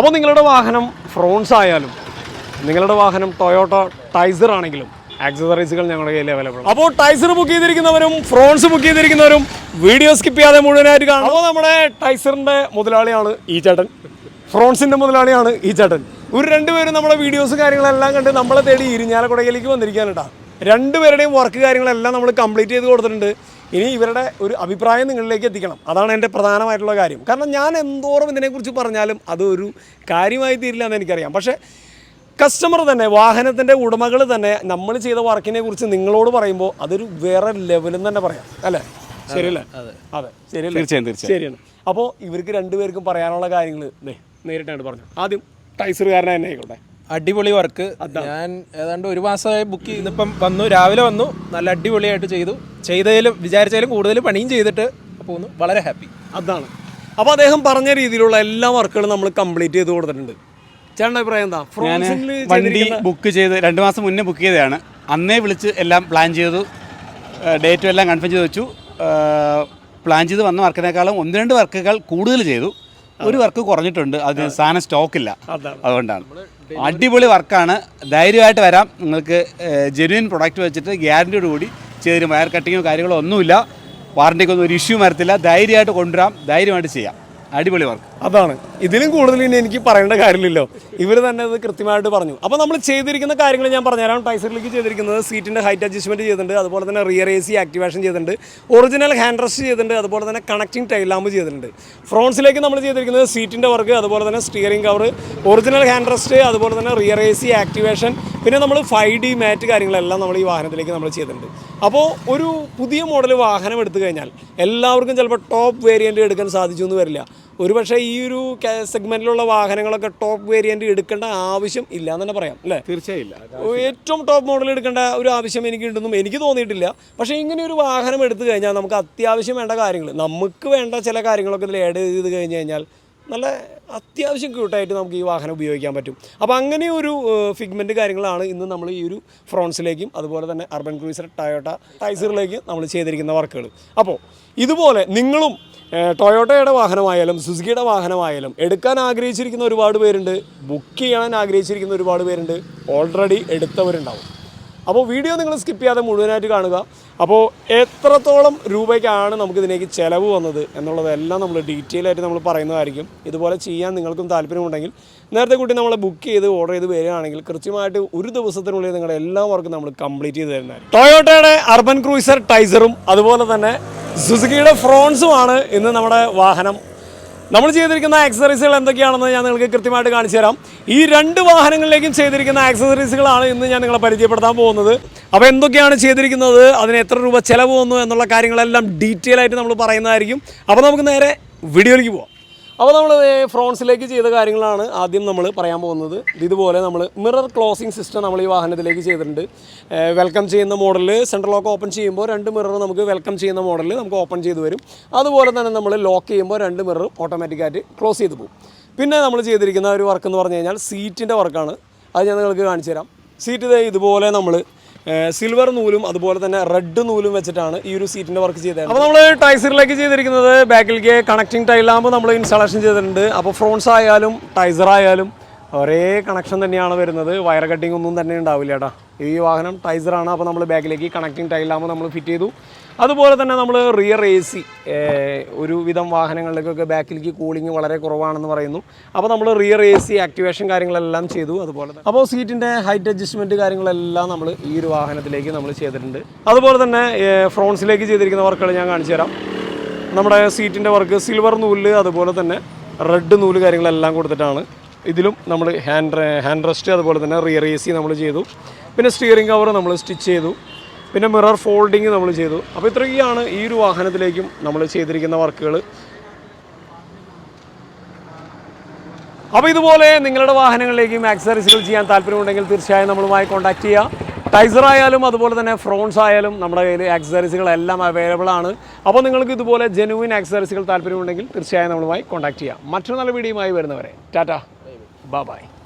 അപ്പോൾ നിങ്ങളുടെ വാഹനം ഫ്രോൺസ് ആയാലും നിങ്ങളുടെ വാഹനം ടൊയോട്ട ടൈസർ ആണെങ്കിലും ആക്സസറീസുകൾ ഞങ്ങളുടെ കയ്യിൽ അവൈലബിൾ അപ്പോൾ ടൈസർ ബുക്ക് ചെയ്തിരിക്കുന്നവരും ഫ്രോൺസ് ബുക്ക് ചെയ്തിരിക്കുന്നവരും വീഡിയോ സ്കിപ്പ് ചെയ്യാതെ മുഴുവനായിട്ട് കാണും അപ്പോൾ നമ്മുടെ ടൈസറിന്റെ മുതലാളിയാണ് ഈ ചേട്ടൻ. ഫ്രോൺസിന്റെ മുതലാളിയാണ് ഈ ചേട്ടൻ. ഒരു രണ്ടുപേരും നമ്മുടെ വീഡിയോസ് കാര്യങ്ങളെല്ലാം കണ്ട് നമ്മളെ തേടി ഇരിഞ്ഞാലക്കുടയിലേക്ക് വന്നിരിക്കുകയാണ് കേട്ടോ രണ്ടുപേരുടെയും വർക്ക് കാര്യങ്ങളെല്ലാം നമ്മൾ കംപ്ലീറ്റ് ചെയ്ത് കൊടുത്തിട്ടുണ്ട്. ഇനി ഇവരുടെ ഒരു അഭിപ്രായം നിങ്ങളിലേക്ക് എത്തിക്കണം. അതാണ് എന്റെ പ്രധാനമായിട്ടുള്ള കാര്യം. കാരണം ഞാൻ എന്തോറും ഇതിനെക്കുറിച്ച് പറഞ്ഞാലും അതൊരു കാര്യമായി തീരില്ല എന്ന് എനിക്കറിയാം. പക്ഷേ കസ്റ്റമർ തന്നെ വാഹനത്തിന്റെ ഉടമകൾ തന്നെ നമ്മൾ ചെയ്ത വർക്കിനെ കുറിച്ച് നിങ്ങളോട് പറയുമ്പോൾ അതൊരു വേറെ ലെവലും തന്നെ പറയാം. അല്ലേ? ശരിയല്ലേ? അതെ ശരിയല്ലേ? തീർച്ചയായും തീർച്ചയായും. ശരിയാണ്. അപ്പോൾ ഇവർക്ക് രണ്ടുപേർക്കും പറയാനുള്ള കാര്യങ്ങൾ നേരിട്ടാണ് പറഞ്ഞു. ആദ്യം ടൈസറുകാരനെ തന്നെ ആയിക്കോട്ടെ. അടിപൊളി വർക്ക് ഞാൻ ഏതാണ്ട് ഒരു മാസമായി ബുക്ക് ചെയ്തിപ്പം വന്നു രാവിലെ വന്നു. നല്ല അടിപൊളിയായിട്ട് ചെയ്തു. ചെയ്തതിലും വിചാരിച്ചതിലും കൂടുതൽ പണിയും ചെയ്തിട്ട് പോകുന്നു. വളരെ ഹാപ്പി അതാണ്. അപ്പോൾ അദ്ദേഹം പറഞ്ഞ രീതിയിലുള്ള എല്ലാ വർക്കുകളും നമ്മൾ കംപ്ലീറ്റ് ചെയ്ത് കൊടുത്തിട്ടുണ്ട്. ചേട്ടൻ അഭിപ്രായം എന്താ? ഫ്രോൺസിൽ വണ്ടി ബുക്ക് ചെയ്ത് രണ്ട് മാസം മുന്നേ ബുക്ക് ചെയ്തതാണ്. അന്നേ വിളിച്ച് എല്ലാം പ്ലാൻ ചെയ്തു. ഡേറ്റും എല്ലാം കൺഫേം ചെയ്ത് വെച്ചു. പ്ലാൻ ചെയ്ത് വന്ന വർക്കിനേക്കാളും ഒന്ന് രണ്ട് വർക്കുകൾ കൂടുതൽ ചെയ്തു. ഒരു വർക്ക് കുറഞ്ഞിട്ടുണ്ട്. അതിന് സാധനം സ്റ്റോക്കില്ല അതാണ്. അതുകൊണ്ടാണ്. അടിപൊളി വർക്കാണ്. ധൈര്യമായിട്ട് വരാം. നിങ്ങൾക്ക് ജെന്വിൻ പ്രൊഡക്റ്റ് വെച്ചിട്ട് ഗ്യാരണ്ടിയോട് കൂടി ചെയ്തിരും വയർ കട്ടിങ്ങോ കാര്യങ്ങളോ ഒന്നുമില്ല. വാറണ്ടിക്കൊന്നും ഒരു ഇഷ്യൂ വരത്തില്ല. ധൈര്യമായിട്ട് കൊണ്ടുവരാം. ധൈര്യമായിട്ട് ചെയ്യാം. അടിപൊളി വർക്ക് അതാണ്. ഇതിലും കൂടുതൽ ഇനി എനിക്ക് പറയേണ്ട കാര്യമില്ലല്ലോ. ഇവർ തന്നെ അത് കൃത്യമായിട്ട് പറഞ്ഞു. അപ്പോൾ നമ്മൾ ചെയ്തിരിക്കുന്ന കാര്യങ്ങൾ ഞാൻ പറഞ്ഞുതരാം ടൈസറിലേക്ക് ചെയ്തിരിക്കുന്നത് സീറ്റിന്റെ ഹൈറ്റ് അഡ്ജസ്റ്റ്മെന്റ് ചെയ്തിട്ടുണ്ട്. അതുപോലെ തന്നെ റിയർ എ സി ആക്ടിവേഷൻ ചെയ്തിട്ടുണ്ട്. ഒറിജിനൽ ഹാൻഡ് റെസ്റ്റ് ചെയ്തിട്ടുണ്ട്. അതുപോലെ തന്നെ കണക്റ്റിംഗ് ടൈൽ ലാമ്പ് ചെയ്തിട്ടുണ്ട്. ഫ്രോൺസിലേക്ക് നമ്മൾ ചെയ്തിരിക്കുന്നത് സീറ്റിന്റെ വർക്ക് അതുപോലെ തന്നെ steering cover original hand rest അതുപോലെ തന്നെ റിയർ എ സി ആക്ടിവേഷൻ പിന്നെ നമ്മൾ ഫൈവ് ഡി മാറ്റ് കാര്യങ്ങളെല്ലാം നമ്മൾ ഈ വാഹനത്തിലേക്ക് നമ്മൾ ചെയ്തിട്ടുണ്ട്. അപ്പോൾ ഒരു പുതിയ മോഡൽ വാഹനം എടുത്തു കഴിഞ്ഞാൽ എല്ലാവർക്കും ചിലപ്പോൾ ടോപ്പ് വേരിയന്റ് എടുക്കാൻ സാധിച്ചു എന്ന് വരില്ല. ഒരുപക്ഷെ ഈ ഒരു സെഗ്മെന്റിലുള്ള വാഹനങ്ങളൊക്കെ ടോപ്പ് വേരിയന്റ് എടുക്കേണ്ട ആവശ്യം ഇല്ല എന്ന് തന്നെ പറയാം അല്ലേ? തീർച്ചയായില്ല ഏറ്റവും ടോപ്പ് മോഡൽ എടുക്കേണ്ട ഒരു ആവശ്യം എനിക്ക് ഉണ്ടെന്നും എനിക്ക് തോന്നിയിട്ടില്ല. പക്ഷേ ഇങ്ങനെ ഒരു വാഹനം എടുത്തു കഴിഞ്ഞാൽ നമുക്ക് അത്യാവശ്യം വേണ്ട കാര്യങ്ങൾ നമുക്ക് വേണ്ട ചില കാര്യങ്ങളൊക്കെ ഇതിൽ ആഡ് ചെയ്ത് കഴിഞ്ഞ് കഴിഞ്ഞാൽ നല്ല അത്യാവശ്യം ക്യൂട്ടായിട്ട് നമുക്ക് ഈ വാഹനം ഉപയോഗിക്കാൻ പറ്റും. അപ്പോൾ അങ്ങനെ ഒരു ഫിഗ്മെന്റ് കാര്യങ്ങളാണ് ഇന്ന് നമ്മൾ ഈ ഒരു ഫ്രോൺസിലേക്കും അതുപോലെ തന്നെ അർബൻ ക്രൂസർ ടയോട്ട ടൈസറിലേക്കും നമ്മൾ ചെയ്തിരിക്കുന്ന വർക്കുകൾ. അപ്പോൾ ഇതുപോലെ നിങ്ങളും ടൊയോട്ടയുടെ വാഹനമായാലും സുസുക്കിയുടെ വാഹനമായാലും എടുക്കാൻ ആഗ്രഹിച്ചിരിക്കുന്ന ഒരുപാട് പേരുണ്ട്. ബുക്ക് ചെയ്യാൻ ആഗ്രഹിച്ചിരിക്കുന്ന ഒരുപാട് പേരുണ്ട്. ഓൾറെഡി എടുത്തവരുണ്ടാവും. അപ്പോൾ വീഡിയോ നിങ്ങൾ സ്കിപ്പ് ചെയ്യാതെ മുഴുവനായിട്ട് കാണുക. അപ്പോൾ എത്രത്തോളം രൂപയ്ക്കാണ് നമുക്ക് ഇതിലേക്ക് ചിലവ് വന്നത് എന്നുള്ളതെല്ലാം നമ്മൾ ഡീറ്റെയിൽ ആയിട്ട് നമ്മൾ പറയുന്നതായിരിക്കും. ഇതുപോലെ ചെയ്യാൻ നിങ്ങൾക്കും താല്പര്യമുണ്ടെങ്കിൽ നേരത്തെ കൂട്ടി നമ്മൾ ബുക്ക് ചെയ്ത് ഓർഡർ ചെയ്ത് വരികയാണെങ്കിൽ കൃത്യമായിട്ട് ഒരു ദിവസത്തിനുള്ളിൽ നിങ്ങളുടെ എല്ലാ വർക്കും നമ്മൾ കംപ്ലീറ്റ് ചെയ്ത് തരുന്നതായിരിക്കും. ടൊയോട്ടയുടെ അർബൻ ക്രൂസർ ടൈസറും അതുപോലെ തന്നെ സുസുക്കിയുടെ ഫ്രോൺസുമാണ് ഇന്ന് നമ്മുടെ വാഹനം നമ്മൾ ചെയ്തിരിക്കുന്ന ആക്സസറീസുകൾ എന്തൊക്കെയാണെന്ന് ഞാൻ നിങ്ങൾക്ക് കൃത്യമായിട്ട് കാണിച്ചു തരാം. ഈ രണ്ട് വാഹനങ്ങളിലേക്കും ചെയ്തിരിക്കുന്ന ആക്സസറീസുകളാണ് ഇന്ന് ഞാൻ നിങ്ങളെ പരിചയപ്പെടുത്താൻ പോകുന്നത്. അപ്പോൾ എന്തൊക്കെയാണ് ചെയ്തിരിക്കുന്നത്? അതിന് എത്ര രൂപ ചിലവ് വന്നു എന്നുള്ള കാര്യങ്ങളെല്ലാം ഡീറ്റെയിൽ ആയിട്ട് നമ്മൾ പറയുന്നതായിരിക്കും. അപ്പോൾ നമുക്ക് നേരെ വീഡിയോയിലേക്ക് പോവാം. അപ്പോൾ നമ്മൾ ഫ്രോൺസിലേക്ക് ചെയ്ത കാര്യങ്ങളാണ് ആദ്യം നമ്മൾ പറയാൻ പോകുന്നത്. ഇതുപോലെ നമ്മൾ മിറർ ക്ലോസിംഗ് സിസ്റ്റം നമ്മൾ ഈ വാഹനത്തിലേക്ക് ചെയ്തിട്ടുണ്ട്. വെൽക്കം ചെയ്യുന്ന മോഡലിൽ സെൻട്രൽ ലോക്ക് ഓപ്പൺ ചെയ്യുമ്പോൾ രണ്ട് മിറർ നമുക്ക് വെൽക്കം ചെയ്യുന്ന മോഡലിൽ നമുക്ക് ഓപ്പൺ ചെയ്ത് വരും. അതുപോലെ തന്നെ നമ്മൾ ലോക്ക് ചെയ്യുമ്പോൾ രണ്ട് മിറർ ഓട്ടോമാറ്റിക്കായിട്ട് ക്ലോസ് ചെയ്ത് പോകും. പിന്നെ നമ്മൾ ചെയ്തിരിക്കുന്ന ഒരു വർക്ക് എന്ന് പറഞ്ഞു കഴിഞ്ഞാൽ സീറ്റിന്റെ വർക്കാണ് അത് ഞാൻ നിങ്ങൾക്ക് കാണിച്ചു തരാം സീറ്റ് ഇതേ ഇതുപോലെ നമ്മൾ സിൽവർ നൂലും അതുപോലെ തന്നെ റെഡ് നൂലും വെച്ചിട്ടാണ് ഈ ഒരു സീറ്റിന്റെ വർക്ക് ചെയ്തത്. അപ്പോൾ നമ്മൾ ടൈസറിലേക്ക് ചെയ്തിരിക്കുന്നത് ബാക്കിലേക്ക് കണക്റ്റിംഗ് ടൈലാകുമ്പോൾ നമ്മൾ ഇൻസ്റ്റാളേഷൻ ചെയ്തിട്ടുണ്ട്. അപ്പോൾ ഫ്രോൺസ് ആയാലും ടൈസർ ആയാലും ഒരേ കണക്ഷൻ തന്നെയാണ് വരുന്നത്. വയർ കട്ടിംഗ് ഒന്നും തന്നെ ഉണ്ടാവില്ല കേട്ടോ ഈ വാഹനം ടൈസറാണ് അപ്പോൾ നമ്മൾ ബാക്കിലേക്ക് കണക്റ്റിംഗ് ടൈലാകുമ്പോൾ നമ്മൾ ഫിറ്റ് ചെയ്തു. അതുപോലെ തന്നെ നമ്മൾ റിയർ എ സി ഒരുവിധം വാഹനങ്ങളിലേക്കൊക്കെ ബാക്കിലേക്ക് കൂളിംഗ് വളരെ കുറവാണെന്ന് പറയുന്നു. അപ്പോൾ നമ്മൾ റിയർ എ സി ആക്ടിവേഷൻ കാര്യങ്ങളെല്ലാം ചെയ്തു. അതുപോലെ തന്നെ അപ്പോൾ സീറ്റിന്റെ ഹൈറ്റ് അഡ്ജസ്റ്റ്മെന്റ് കാര്യങ്ങളെല്ലാം നമ്മൾ ഈ ഒരു വാഹനത്തിലേക്ക് നമ്മൾ ചെയ്തിട്ടുണ്ട്. അതുപോലെ തന്നെ ഫ്രോൺസിലേക്ക് ചെയ്തിരിക്കുന്ന വർക്കുകൾ ഞാൻ കാണിച്ചു തരാം. നമ്മുടെ സീറ്റിന്റെ വർക്ക് സിൽവർ നൂൽ അതുപോലെ തന്നെ റെഡ് നൂൽ കാര്യങ്ങളെല്ലാം കൊടുത്തിട്ടാണ്. ഇതിലും നമ്മൾ ഹാൻഡ് ഹാൻഡ് റെസ്റ്റ് അതുപോലെ തന്നെ റിയർ എ സി നമ്മൾ ചെയ്തു. പിന്നെ സ്റ്റിയറിംഗ് കവർ നമ്മൾ സ്റ്റിച്ച് ചെയ്തു. പിന്നെ മിറർ ഫോൾഡിങ് നമ്മൾ ചെയ്തു. അപ്പോൾ ഇത്രയൊക്കെയാണ് ഈ ഒരു വാഹനത്തിലേക്കും നമ്മൾ ചെയ്തിരിക്കുന്ന വർക്കുകൾ. അപ്പോൾ ഇതുപോലെ നിങ്ങളുടെ വാഹനങ്ങളിലേക്കും ആക്സസറീസുകൾ ചെയ്യാൻ താല്പര്യമുണ്ടെങ്കിൽ തീർച്ചയായും നമ്മളുമായി കോൺടാക്ട് ചെയ്യുക ടൈസർ ആയാലും അതുപോലെ തന്നെ ഫ്രോൺസ് ആയാലും നമ്മുടെ കയ്യിൽ ആക്സസറീസുകളെല്ലാം അവൈലബിൾ ആണ്. അപ്പോൾ നിങ്ങൾക്ക് ഇതുപോലെ ജെനുവിൻ ആക്സസറീസുകൾ താല്പര്യമുണ്ടെങ്കിൽ തീർച്ചയായും നമ്മളുമായി കോൺടാക്ട് ചെയ്യാം. മറ്റൊരു നല്ല വീഡിയോയുമായി വരുന്നവരെ. ടാറ്റ. Bye bye.